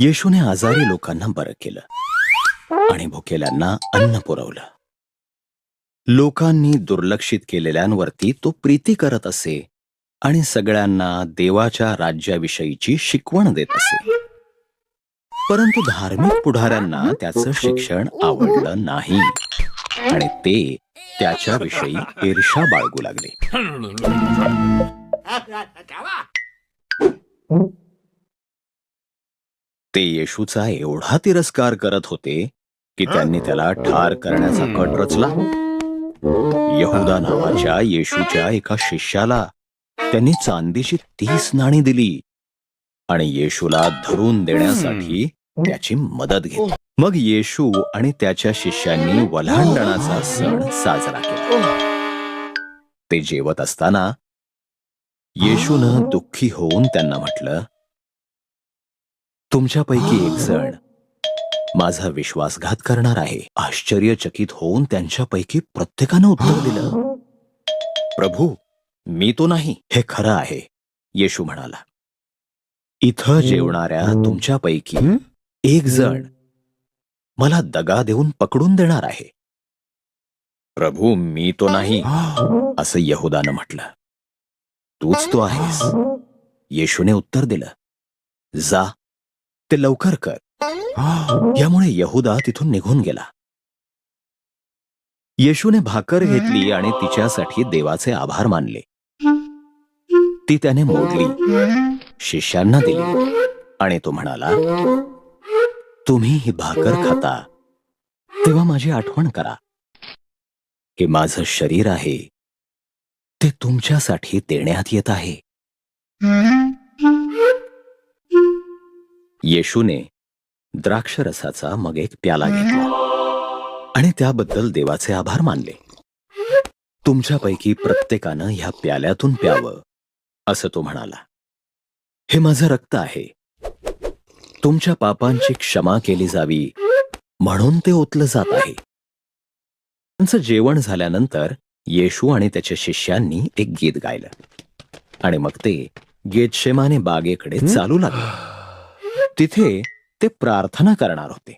येशूने आजारी लोकांना बरं केलं आणि भुकेल्यांना अन्न पुरवलं. लोकांनी दुर्लक्षित केलेल्यांवरती तो प्रीती करत असे आणि सगळ्यांना देवाच्या राज्याविषयीची शिकवण देत असे. परंतु धार्मिक पुढाऱ्यांना त्याचं शिक्षण आवडलं नाही आणि ते त्याच्याविषयी ईर्षा बाळगू लागले. ते येशूचा एवढा तिरस्कार करत होते की त्यांनी त्याला ठार करण्याचा कट रचला. यहुदा नावाच्या येशूच्या एका शिष्याला त्यांनी चांदीची तीस नाणी दिली आणि येशूला धरून देण्यासाठी त्याची मदत घेतली. मग येशू आणि त्याच्या शिष्यांनी वल्हांडणाचा सण साजरा केला. ते जेवत असताना येशूनं दुःखी होऊन त्यांना म्हटलं तुमच्यापैकी एक जण माझा विश्वासघात करणार आहे. आश्चर्यचकित होऊन त्यांच्यापैकी प्रत्येकानं उत्तर दिलं. प्रभू मी तो नाही. हे खरं आहे येशू म्हणाला. इथं जेवणाऱ्या तुमच्यापैकी एक जण मला दगा देऊन पकडून देणार आहे. प्रभू मी तो नाही असं यहुदानं म्हटलं. तूच तो आहेस. येशूने उत्तर दिलं. जा ते लवकर कर. यामुळे यहुदा तिथून निघून गेला. येशूने भाकर घेतली आणि तिच्यासाठी देवाचे आभार मानले. ती त्याने मोडली शिष्यांना दिली आणि तो म्हणाला तुम्ही ही भाकर खाता. तेव्हा माझी आठवण करा. हे माझं शरीर आहे. ते तुमच्यासाठी देण्यात येत आहे. येशूने द्राक्षरसाचा मग एक प्याला घेतला. आणि त्याबद्दल देवाचे आभार मानले. तुमच्यापैकी प्रत्येकानं ह्या प्याल्यातून प्यावं असं तो म्हणाला. हे माझं रक्त आहे. तुमच्या पापांची क्षमा केली जावी म्हणून ते ओतलं जात आहे. त्यांचं जेवण झाल्यानंतर येशू आणि त्याच्या शिष्यांनी एक गीत गायलं. आणि मग ते गेटशेमाने बागेकडे चालू लागले. तिथे ते प्रार्थना करणार होते.